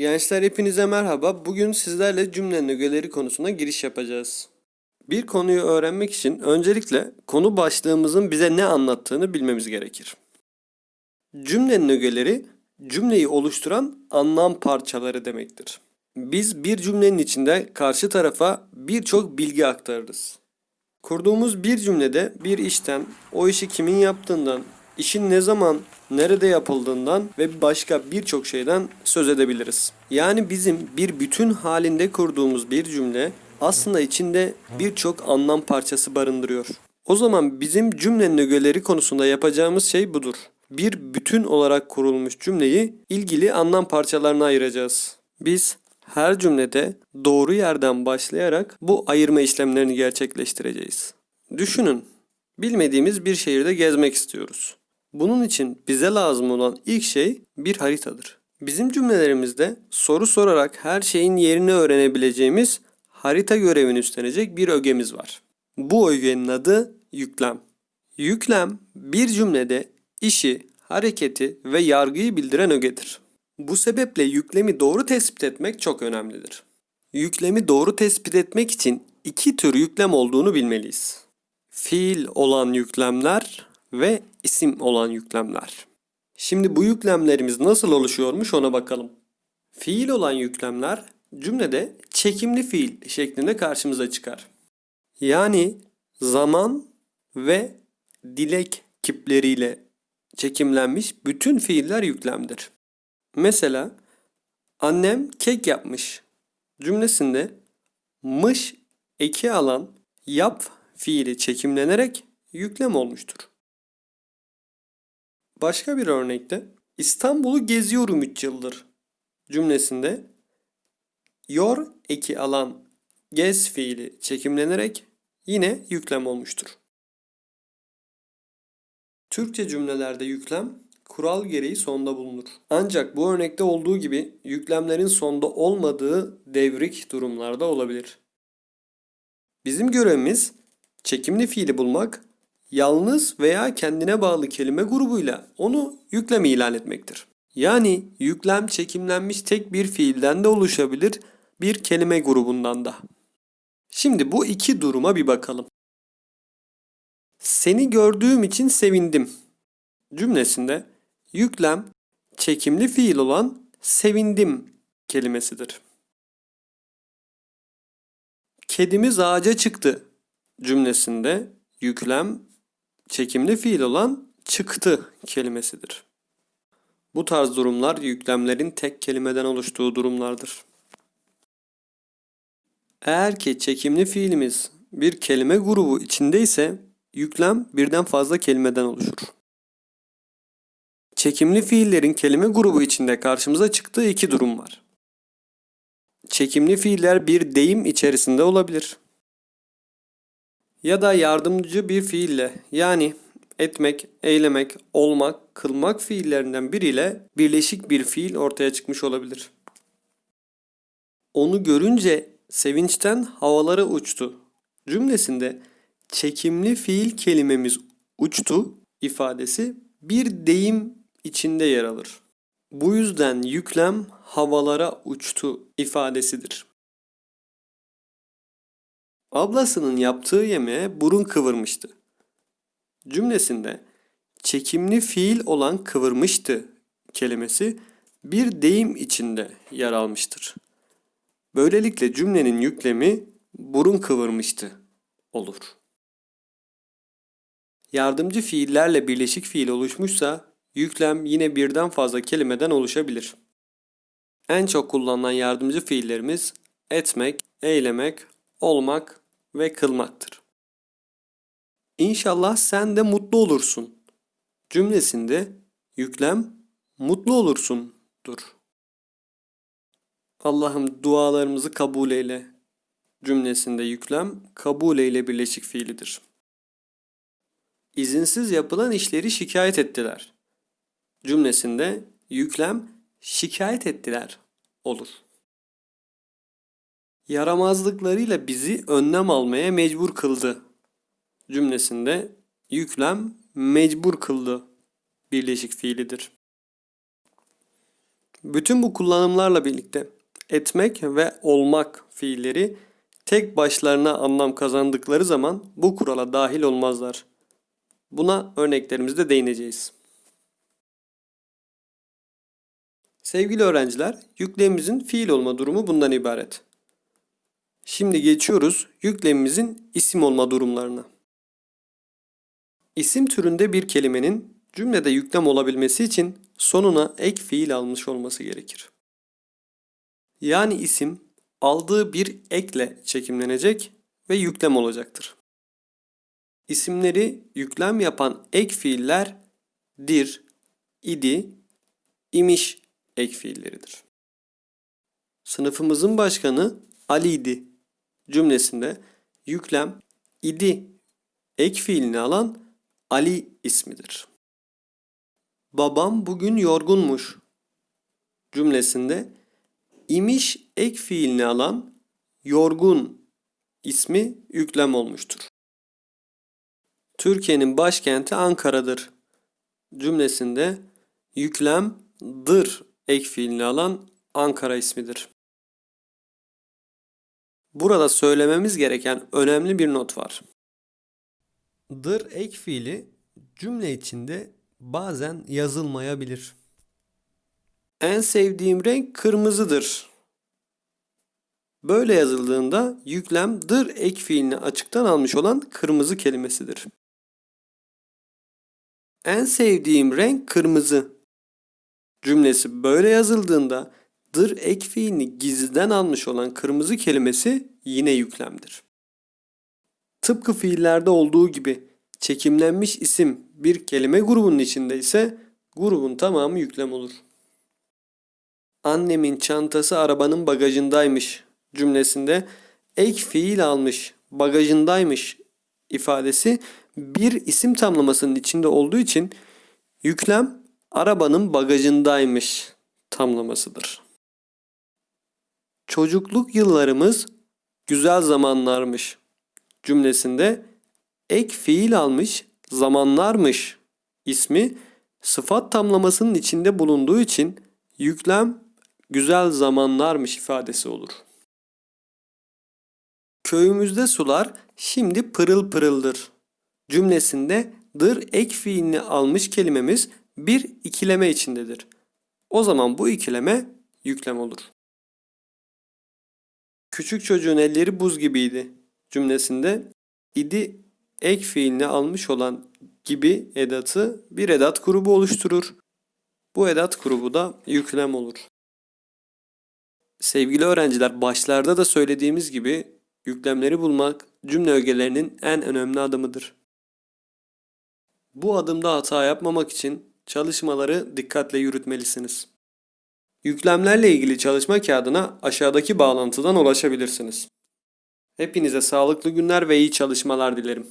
Gençler hepinize merhaba. Bugün sizlerle cümlenin ögeleri konusuna giriş yapacağız. Bir konuyu öğrenmek için öncelikle konu başlığımızın bize ne anlattığını bilmemiz gerekir. Cümlenin ögeleri cümleyi oluşturan anlam parçaları demektir. Biz bir cümlenin içinde karşı tarafa birçok bilgi aktarırız. Kurduğumuz bir cümlede bir işten, o işi kimin yaptığından, işin ne zaman, nerede yapıldığından ve başka birçok şeyden söz edebiliriz. Yani bizim bir bütün halinde kurduğumuz bir cümle aslında içinde birçok anlam parçası barındırıyor. O zaman bizim cümlenin ögeleri konusunda yapacağımız şey budur. Bir bütün olarak kurulmuş cümleyi ilgili anlam parçalarına ayıracağız. Biz her cümlede doğru yerden başlayarak bu ayırma işlemlerini gerçekleştireceğiz. Düşünün, bilmediğimiz bir şehirde gezmek istiyoruz. Bunun için bize lazım olan ilk şey bir haritadır. Bizim cümlelerimizde soru sorarak her şeyin yerini öğrenebileceğimiz harita görevini üstlenecek bir ögemiz var. Bu ögenin adı yüklem. Yüklem bir cümlede işi, hareketi ve yargıyı bildiren ögedir. Bu sebeple yüklemi doğru tespit etmek çok önemlidir. Yüklemi doğru tespit etmek için iki tür yüklem olduğunu bilmeliyiz. Fiil olan yüklemler ve isim olan yüklemler. Şimdi bu yüklemlerimiz nasıl oluşuyormuş ona bakalım. Fiil olan yüklemler cümlede çekimli fiil şeklinde karşımıza çıkar. Yani zaman ve dilek kipleriyle çekimlenmiş bütün fiiller yüklemdir. Mesela annem kek yapmış cümlesinde mış eki alan yap fiili çekimlenerek yüklem olmuştur. Başka bir örnekte İstanbul'u geziyorum 3 yıldır cümlesinde yor eki alan gez fiili çekimlenerek yine yüklem olmuştur. Türkçe cümlelerde yüklem kural gereği sonda bulunur. Ancak bu örnekte olduğu gibi yüklemlerin sonda olmadığı devrik durumlarda olabilir. Bizim görevimiz çekimli fiili bulmak, yalnız veya kendine bağlı kelime grubuyla onu yüklem ilan etmektir. Yani yüklem çekimlenmiş tek bir fiilden de oluşabilir, bir kelime grubundan da. Şimdi bu iki duruma bir bakalım. Seni gördüğüm için sevindim cümlesinde yüklem çekimli fiil olan sevindim kelimesidir. Kedimiz ağaca çıktı cümlesinde yüklem çekimli fiil olan çıktı kelimesidir. Bu tarz durumlar yüklemlerin tek kelimeden oluştuğu durumlardır. Eğer ki çekimli fiilimiz bir kelime grubu içindeyse yüklem birden fazla kelimeden oluşur. Çekimli fiillerin kelime grubu içinde karşımıza çıktığı iki durum var. Çekimli fiiller bir deyim içerisinde olabilir. Ya da yardımcı bir fiille yani etmek, eylemek, olmak, kılmak fiillerinden biriyle birleşik bir fiil ortaya çıkmış olabilir. Onu görünce sevinçten havalara uçtu cümlesinde çekimli fiil kelimemiz uçtu ifadesi bir deyim içinde yer alır. Bu yüzden yüklem havalara uçtu ifadesidir. Ablasının yaptığı yemeğe burun kıvırmıştı. Cümlesinde çekimli fiil olan kıvırmıştı kelimesi bir deyim içinde yer almıştır. Böylelikle cümlenin yüklemi burun kıvırmıştı olur. Yardımcı fiillerle birleşik fiil oluşmuşsa yüklem yine birden fazla kelimeden oluşabilir. En çok kullanılan yardımcı fiillerimiz etmek, eylemek, olmak ve kılmaktır. İnşallah sen de mutlu olursun. Cümlesinde yüklem mutlu olursundur. Allah'ım dualarımızı kabul eyle cümlesinde yüklem kabul eyle birleşik fiilidir. İzinsiz yapılan işleri şikayet ettiler. Cümlesinde yüklem şikayet ettiler olur. Yaramazlıklarıyla bizi önlem almaya mecbur kıldı. Cümlesinde yüklem mecbur kıldı birleşik fiilidir. Bütün bu kullanımlarla birlikte etmek ve olmak fiilleri tek başlarına anlam kazandıkları zaman bu kurala dahil olmazlar. Buna örneklerimizde değineceğiz. Sevgili öğrenciler, yüklemimizin fiil olma durumu bundan ibaret. Şimdi geçiyoruz yüklemimizin isim olma durumlarına. İsim türünde bir kelimenin cümlede yüklem olabilmesi için sonuna ek fiil almış olması gerekir. Yani isim aldığı bir ekle çekimlenecek ve yüklem olacaktır. İsimleri yüklem yapan ek fiiller dir, idi, imiş ek fiilleridir. Sınıfımızın başkanı Ali'ydi cümlesinde yüklem idi ek fiilini alan Ali ismidir. Babam bugün yorgunmuş cümlesinde imiş ek fiilini alan yorgun ismi yüklem olmuştur. Türkiye'nin başkenti Ankara'dır cümlesinde yüklem dır ek fiilini alan Ankara ismidir. Burada söylememiz gereken önemli bir not var. Dır ek fiili cümle içinde bazen yazılmayabilir. En sevdiğim renk kırmızıdır. Böyle yazıldığında yüklem dır ek fiilini açıktan almış olan kırmızı kelimesidir. En sevdiğim renk kırmızı cümlesi böyle yazıldığında dır ek fiilini gizliden almış olan kırmızı kelimesi yine yüklemdir. Tıpkı fiillerde olduğu gibi çekimlenmiş isim bir kelime grubunun içinde ise grubun tamamı yüklem olur. Annemin çantası arabanın bagajındaymış cümlesinde ek fiil almış bagajındaymış ifadesi bir isim tamlamasının içinde olduğu için yüklem arabanın bagajındaymış tamlamasıdır. Çocukluk yıllarımız güzel zamanlarmış cümlesinde ek fiil almış zamanlarmış ismi sıfat tamlamasının içinde bulunduğu için yüklem güzel zamanlarmış ifadesi olur. Köyümüzde sular şimdi pırıl pırıldır cümlesinde dır ek fiilini almış kelimemiz bir ikileme içindedir. O zaman bu ikileme yüklem olur. Küçük çocuğun elleri buz gibiydi cümlesinde idi ek fiilini almış olan gibi edatı bir edat grubu oluşturur. Bu edat grubu da yüklem olur. Sevgili öğrenciler başlarda da söylediğimiz gibi yüklemleri bulmak cümle ögelerinin en önemli adımıdır. Bu adımda hata yapmamak için çalışmaları dikkatle yürütmelisiniz. Yüklemlerle ilgili çalışma kağıdına aşağıdaki bağlantıdan ulaşabilirsiniz. Hepinize sağlıklı günler ve iyi çalışmalar dilerim.